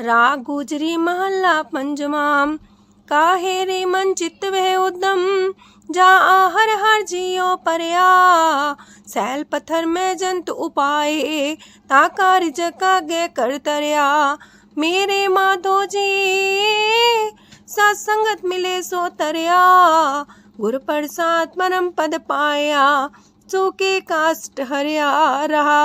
रा गुजरी महला पंजमाम काहे रे मन चित्त वे उदम, जा आहर हर जियो परया। सैल पत्थर में जंत उपाय ताकार जका गे कर तरया। मेरे माधो जी, सत्संगत मिले सो तरया। गुर प्रसाद परम पद पाया चूके काष्ट हरिया रहा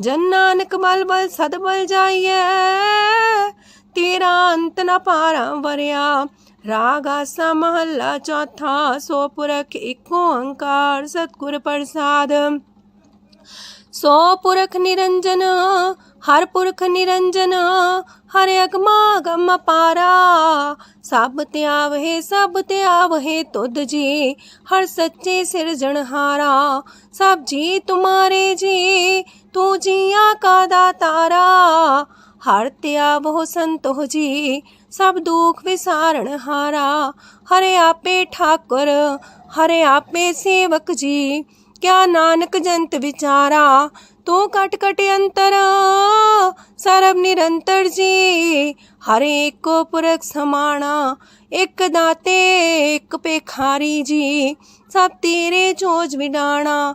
ਜਨ ਨਾਨਕ ਬਲ ਬਲ ਸਦ ਬਲ ਜਾਈਐ। ਤੇਰਾ ਅੰਤ ਨ ਪਾਰਾ ਵਰਿਆ। ਰਾਗ ਆਸਾ ਮਹੱਲਾ ਚੌਥਾ, ਸੋ ਪੁਰਖ ਏਕ ਓੰਕਾਰ ਸਤਿਗੁਰ ਪ੍ਰਸਾਦ। ਸੋ ਪੁਰਖ ਨਿਰੰਜਨ, ਹਰ ਪੁਰਖ ਨਿਰੰਜਨ, ਹਰ ਅਗਮਾ ਗਮ ਪਾਰਾ ਸਭ ਧਿਆਵਹਿ ਸਭ ਧਿਆਵਹਿ ਤੁਧ ਜੀ, ਹਰ ਸੱਚੇ ਸਿਰਜਣਹਾਰਾ ਸਭ ਜੀ ਤੁਮਾਰੇ ਜੀ तू जिया का तारा हर त्या बहु संतो जी सब दुख विसारण हारा। हरे आपे ठाकुर, हरे आपे सेवक जी, क्या नानक जंत विचारा, तू कट कट अंतर, सर्व निरंतर जी। हरे एक को पुरख समाणा एक दाते, एक पे जी, सब तेरे चोज विडाणा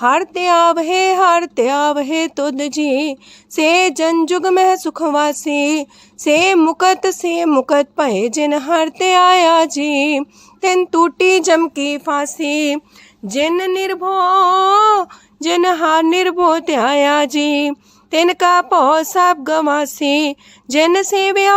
हर ते आवहे त्याव आवहे तुद जी। से जनजुग में सुखवासी से मुकत से मुकत पहे जिन हारते आया जी। तिन टूटी जमकी फांसी, जिन निर्भो, जिन हार निर्भो त्याया जी। तिन का पौ सब गवासी, जिन से ब्या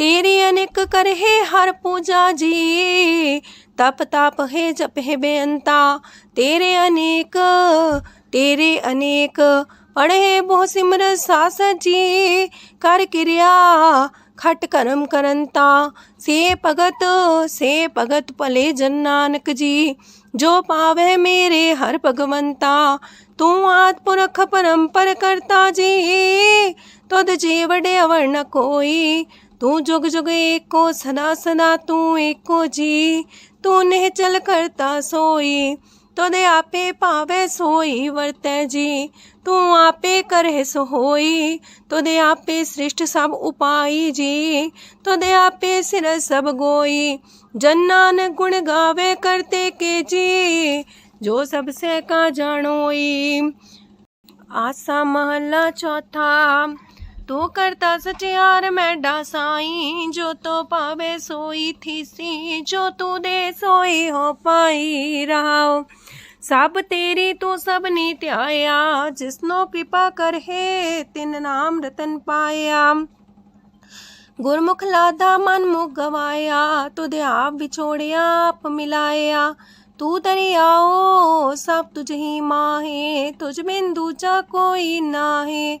तेरी अनेक कर हे हर पूजा जी। तप ताप है, जप हे बेअंता। तेरे अनेक तेरे अनेक। पढ़े बोसिमर सिमर सास जी। कर क्रिया, खट करम करंता। से भगत से भगत पले जन नानक जी। जो पावे मेरे हर भगवंता। तू आत्मरख परम पर करता जी। तुद तो जीवड़े अवर न कोई। तू जुग जुग एको सदा सदा तू एको जी तू ने चल करता सोई तुदे आपे पावे सोई वरते जी तू आपे करे सो होई तुदे आपे सृष्ट सब उपाई जी तुदे आपे सिर सब गोई जन्नान गुण गावे करते के जी जो सबसे का जानोई आसा महला चौथा तू ਤੋ ਕਰਤਾ ਸਚਿਆਰ ਮੈਂ ਡਾਸਾਈ, ਜੋ ਤੋ ਪਾਵੇ ਸੋਈ ਥੀਸੀ ਜੋ ਤੂੰ ਦੇ ਸੋਈ ਹੋ ਪਾਈ ਰਹਾਓ ਸਭ ਤੇਰੀ ਤੂੰ ਸਭਨੀ ਧਿਆਇਆ, ਜਿਸਨੋ ਕਿਰਪਾ ਕਰਹੇ, ਤਿਨ ਨਾਮ ਰਤਨ ਪਾਇਆ। ਗੁਰਮੁਖ ਲਾਦਾ ਮਨ ਮੁਖ ਗਵਾਇਆ, ਤੁਧ ਆਪ ਵਿਛੋੜਿਆ, ਆਪ ਮਿਲਾਇਆ। ਤੂੰ ਤਰੀ ਆਓ ਸਭ ਤੁਝ ਹੀ ਮਾਹੇ, ਤੁਝ ਬਿਨ ਦੂਜਾ ਕੋਈ ਨਾਹੀ।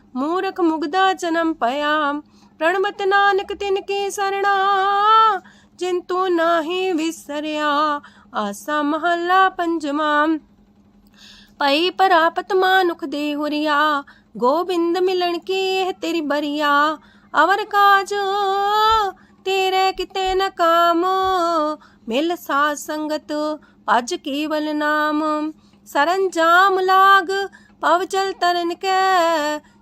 ਮੂਰਖ ਮੁਗਦਾ ਜਨਮ ਪਿਆ ਪ੍ਰਣਮਤ ਨਾਨਕ ਤਿਨ ਕੀ ਸਰਣਾ, ਜਿੰਤੂ ਨਾਹੀ ਵਿਸਰਿਆ, ਆਸਾ ਮਹੱਲਾ ਪੰਜਵਾਂ ਪਈ ਪਰਾਪਤ ਮਾਨੁਖ ਦੇ ਹੁਰੀਆ ਗੋਬਿੰਦ ਮਿਲਣ ਕੀ ਇਹ ਤੇਰੀ ਬਰੀਆ, ਅਵਰ ਕਾਜ ਤੇਰੇ ਕਿਤੇ ਨ ਕਾਮ, ਮਿਲ ਸਾ ਸੰਗਤ ਭਜ ਕੇਵਲ ਨਾਮ। ਸਰੰਜਾਮ ਲਾਗ, ਪਵ ਚਲ ਤਰਨ ਕੈ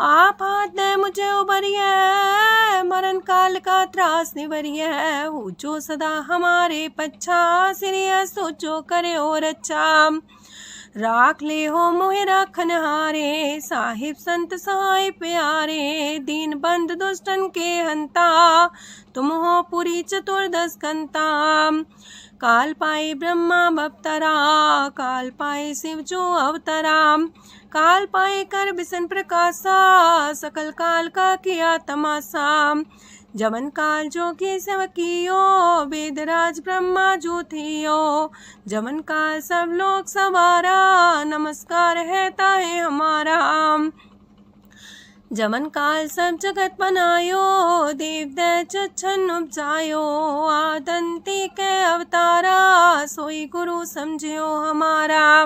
आप हाथ दे मुझे उबरिय मरण काल का त्रास निवरिय जो सदा हमारे पच्छा, सिरिय सोचो करे और अच्छा। राख ले हो मोहे राखन हारे साहिब संत सहाय प्यारे, दीन बंद दुष्टन के हंता। तुम हो पुरी चतुर्दश कंता काल पाए ब्रह्मा अवतरा, काल पाए शिव जो अवतरा। काल पाए कर बिसन प्रकाशा, सकल काल का किया तमाशा। जमन काल जो के सवकियो वेदराज ब्रह्मा जो थियो। जमन काल सब लोग सवारा, नमस्कार है ताहे हमारा। जमन काल सब जगत बनायो देव दन उपजायो, आदंती के अवतारा, सोई गुरु समझियो हमारा।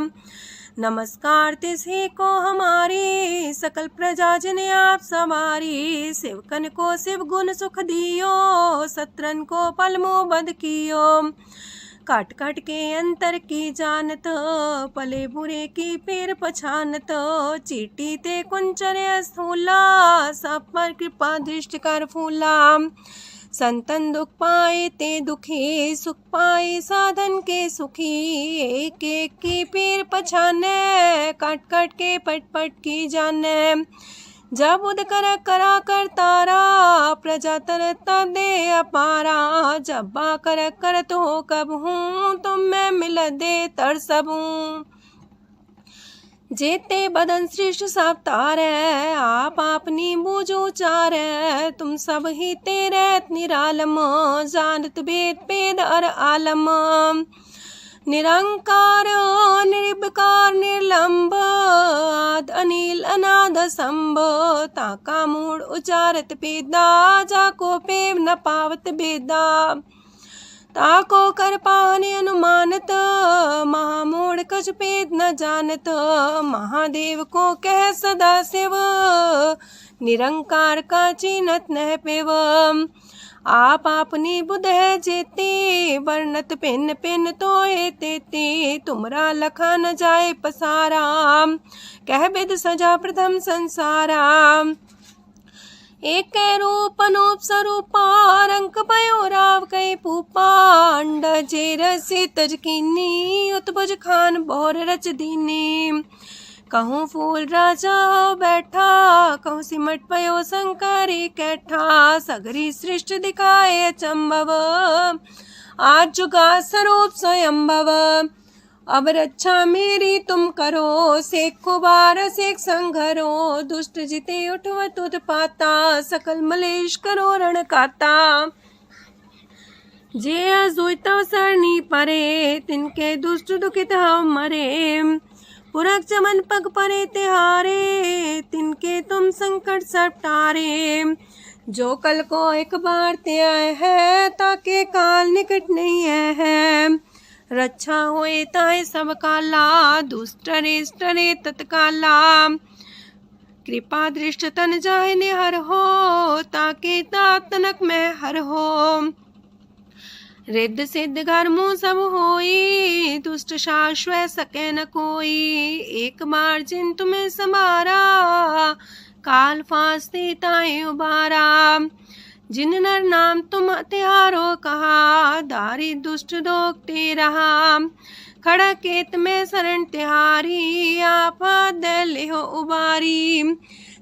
नमस्कार तिसे को हमारी, सकल प्रजा जिने आप सवारी शिवकन को शिव गुण सुख दियो, सत्रन को पलमो बद कियो। काट काट के अंतर की जानत, पले बुरे की पेर पछानत। चीटी ते कुंचर स्थूला सब पर कृपा दृष्ट कर फूला। संतन दुख पाए ते दुखी, सुख पाए साधन के सुखी। एक एक की पीर पछाने काट काट के पट पट की जाने। जब उद कर करा कर तारा प्रजा तरता दे अपारा। जब बा कर तो कब हूँ, तुम मैं मिल दे तर सब। जेते बदन श्रेष्ठ सब तारे, आप अपनी बूझो चारे तुम सब ही तेरे निरालम, जानत वेद पेद अर आलम। निरंकार, निर्विकार, निर्लंब, आद, अनिल, अनाद, संभ, ताका, मूड, उचारत, पेदा, जाको, पेव, न पावत बेदा ताको, कर, पाने, अनुमानत महामूढ़ कछ, पेद, न जानत, महादेव को कह, सदा शिव निरंकार का चिन्हत न पेव। आप अपनी बुध जेते, वर्णत पिन पिन तो तेते, तुमरा लखा न जाए पसारा। कह बिद सजा प्रथम संसारा। एक रूप अनूप स्वरूपा रंक पयो राव कई पूपा। अंड जेर से तजकीनी उत्बुज खान बोर रच दीनी। कहूँ फूल राजा बैठा, कहूँ सिमट पयो शंकर कैठा सगरी सृष्टि दिखाए चंबव। आज जुगा स्वरूप स्वयंभव। अब रक्षा मेरी तुम करो सेखो बार सेख संघरो, दुष्ट जिते उठवत उत्पाता सकल मलेश करो रण काता। जे अजुतव सरनी परे, तिनके दुष्ट दुखित हव मरे। पुरख चमन पग परे तिहारे, तिनके तुम संकट सब टारे जो कल को एक बार ते आए है, ताके काल निकट नहीं है। रक्षा होए ताए सब काला दुष्ट रेष्ट रे तत्काला। कृपा दृष्ट तन जाए हर हो, ताके तनक में हर हो। रिद्ध सिद्ध घर मुँह सब होई, दुष्ट शाश्वत सके न कोई। एक बार जिन तुम्हें समारा काल फांसते ताए उबारा जिन नर नाम तुम हत्यारो कहा, दारी दुष्ट दोगते रहा। खड़ा केत में शरण तिहारी, आप दल हो उबारी।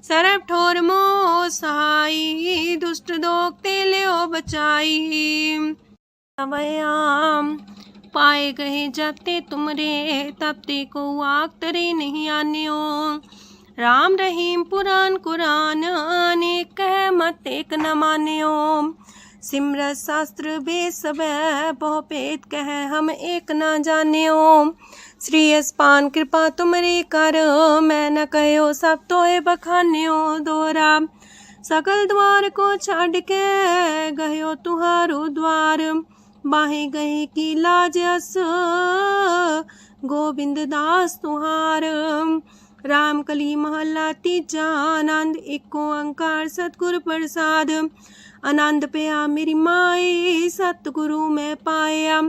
सरब ठोर मो सहाई, दुष्ट दोगते ले बचाई। अवयाम पाए गए जाते तुमरे, तब ते को आग तरे नहीं आने ओ राम रहीम पुराण कुरान, अनेक कह मत एक न माने मान्यो। सिमरत शास्त्र बे सब बहुपेद कह हम एक न जान्यो। श्री अस्पान कृपा तुमरे कर, मैं न कहो सब तो बखान्यो। दोरा सकल द्वार को छाड़ के गयो तुहारो द्वार। ਬਾਹੇ ਗਏ ਕੀ ਲਾਜ ਅਸ? ਗੋਬਿੰਦ ਦਾਸ ਤੁਹਾਰ। ਰਾਮ ਕਲੀ ਮਹੱਲਾ ਤੀਜਾ, ਆਨੰਦ ਇੱਕ ਓੰਕਾਰ ਸਤਿਗੁਰ ਪ੍ਰਸਾਦ। ਆਨੰਦ ਪਿਆ ਮੇਰੀ ਮਾਏ, ਸਤਿਗੁਰੂ ਮੈਂ ਪਾਇਆ।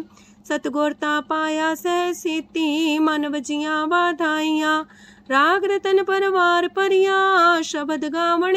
ਸਤਗੁਰ ਤਾਂ ਪਾਇਆ ਸਹਿ ਸੀਤੀ, ਮਨ ਵਜੀਆਂ ਵਾਧਾਈਆਂ। ਰਾਗ ਰਤਨ ਪਰਵਾਰ ਪਰਿਆ ਸ਼ਬਦ ਗਾਵਣ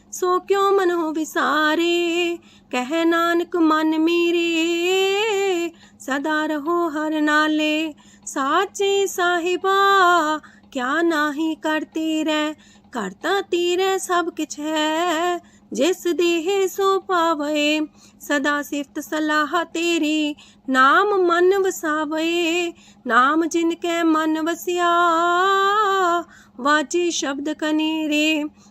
सो क्यों मन विसारे? कह नानक मन मेरे, सदा रहो हर नाले। साचे साहिबा, क्या नाही करती रह? करता तीरे सब किछ है, जिस देह सो पावे। सदा सिफत सलाह तेरी, नाम मन वसावे। नाम जिनके मन वसिया वाजी शब्द कनेरे।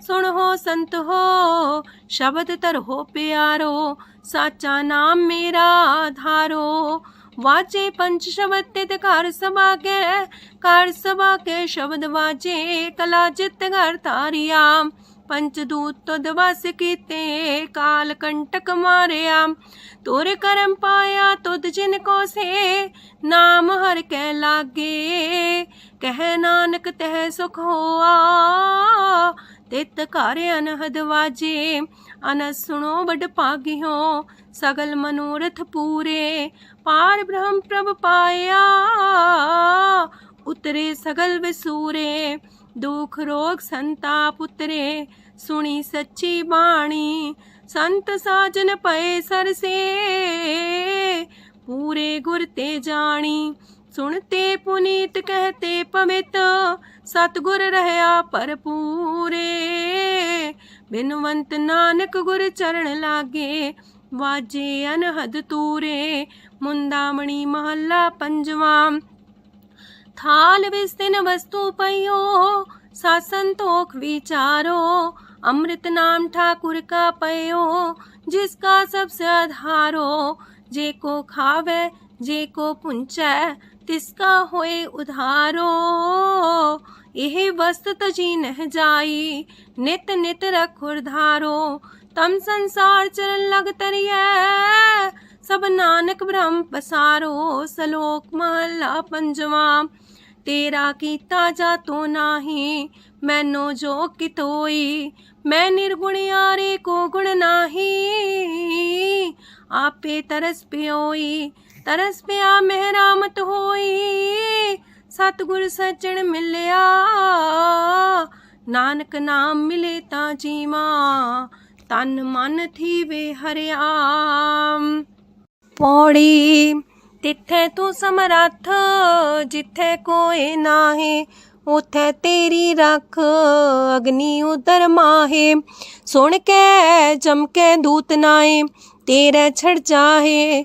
ਸੁਣੋ ਸੰਤ ਹੋ ਸ਼ਬਦ ਧਰੋ ਪਿਆਰੋ ਸਾਚਾ ਨਾਮ ਮੇਰਾ ਆਧਾਰੋ ਵਾਜੇ ਪੰਚ ਸ਼ਬਦ ਤੇ ਘਰ ਸਭਾ ਕੇ ਘਰ ਸਭਾ ਕੇ ਸ਼ਬਦ ਵਾਜੇ ਕਲਾ ਜਿਤ ਘਰ ਤਾਰਿਆ ਪੰਚਦੂਤ ਤੁਧ ਵਸ ਕੀਤੇ, ਕਾਲ ਕੰਟਕ ਮਾਰਿਆ। ਤੋਰ ਕਰਮ ਪਾਇਆ ਤੁਧ ਜਿਨ ਕੋ ਸੇ, ਨਾਮ ਹਰ ਕੈ ਲਾਗੇ। ਕਹਿ ਨਾਨਕ ਤਹਿ ਸੁਖ ਹੋਆ, ਤਿਤ ਘਰ ਅਨਹਦ ਵਾਜੇ। ਅਨਸ ਸੁਣੋ ਬੜ ਪਾਗਿਓ ਸਗਲ ਮਨੋਰਥ ਪੂਰੇ। ਪਾਰ ਬ੍ਰਹਮ ਪ੍ਰਭ ਪਾਇਆ, ਉਤਰੇ ਸਗਲ ਵਿਸੂਰੇ। ਦੁਖ ਰੋਗ ਸੰਤਾਪ ਉਤਰੇ ਸੁਣੀ ਸੱਚੀ ਬਾਣੀ। ਸੰਤ ਸਾਜਨ ਪਏ ਸਰਸੇ, ਪੂਰੇ ਗੁਰ ਤੇ ਜਾਣੀ। ਸੁਣਤੇ ਪੁਨੀਤ ਕਹਤੇ ਪਵਿੱਤ, ਸਤਗੁਰ ਰਹਾ ਭਰਪੂਰੇ। ਬਿਨਵੰਤ ਨਾਨਕ ਗੁਰ ਚਰਨ ਲਾਗੇ, ਵਾਜੇ ਅਨਹਦ ਤੂਰੇ। ਮੁੰਦਾਮਣੀ ਮਹੱਲਾ ਪੰਜਵਾਂ थाल विस्तीर्ण वस्तु पयो सा संतोख विचारो, अमृत नाम ठाकुर का पयो जिसका सबसे आधारो, जे को खावे, जे को पुंच तिसका होए उधारो। यह वस्त ती न जाई, नित नित रखुर तम संसार चरण लग तरिय, सब नानक ब्रह्म पसारो, सलोक महला पंजवा। ਤੇਰਾ ਕੀਤਾ ਜਾ ਜਾਤੋ ਨਾਹੀ, ਮੈਨੂੰ ਜੋ ਕਿਤੋਈ, ਮੈਂ ਨਿਰਗੁਣ ਯਾਰੇ ਕੋ ਗੁਣ ਨਾਹੀ। ਆਪੇ ਤਰਸ ਪਿਓਈ, ਤਰਸ ਪਿਆ ਮਹਿਰਾਮਤ ਹੋਈ, ਸਤਗੁਰ ਸੱਜਣ ਮਿਲਿਆ। ਨਾਨਕ ਨਾਮ ਮਿਲੇ ਤਾਂ ਜੀਵਾ, ਤਨ ਮਨ ਥੀਵੇ ਹਰਿਆ। ਪੌੜੀ ਤਿੱਥੇ ਤੂੰ ਸਮਰੱਥ ਜਿੱਥੇ ਕੋਈ ਨਾਹੀ ਉਥੇ ਤੇਰੀ ਰੱਖ ਅਗਨੀ ਉਦਰ ਮਾਹੇ ਸੁਣ ਕੇ ਜਮਕੇ ਦੂਤ ਨਾਏ ਤੇਰੇ ਛੜ ਜਾਹੇ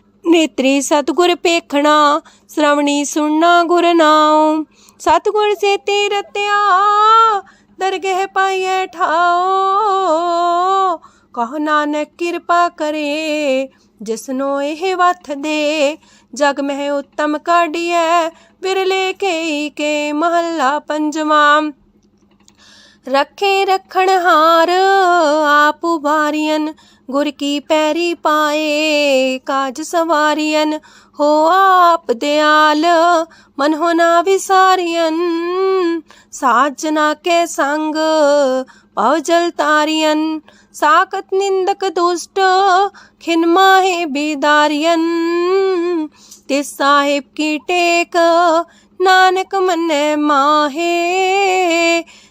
ਨੇਤਰੀ ਸਤਗੁਰ ਪੇਖਣਾ ਸ਼ਰਵਣੀ ਸੁਣਨਾ ਗੁਰ ਨਾਉ। ਸਤਗੁਰ ਸੇ ਰਤਿਆ ਦਰਗਹਿ ਪਾਈਐ ਠਾਓ ਕਹ ਨਾਨਕ ਕਿਰਪਾ ਕਰੇ, ਜਿਸਨੋ ਇਹ ਵਥ ਦੇ। ਜਗ ਮਹਿ ਉਤਮ ਕਾਢੀਐ, ਵਿਰਲੇ ਕੇ ਕੇ ਮਹੱਲਾ ਪੰਜਵਾਂ। ਰੱਖੇ ਰਖਣ ਹਾਰ, ਆਪ ਉਬਾਰੀਆਂ ਗੁਰ ਕੀ ਪੈਰੀ ਪਾਏ, ਕਾਜ ਸਵਾਰੀਆਂ ਹੋ ਆਪ ਦਿਆਲ, ਮਨ ਨਾ ਵਿਸਾਰੀਆਂ ਸਾਜਨਾ ਕੇ ਸੰਗ, ਪਉ ਜਲ ਤਾਰੀਆਂ ਸਾਕਤ ਨਿੰਦਕ ਦੁਸ਼ਟ, ਖਿਨ ਮਾਹੇ ਬਿਦਾਰੀਆਂ ਤੇ ਸਾਹਿਬ ਕੀ ਟੇਕ, ਨਾਨਕ ਮਨੇ ਮਾਹੇ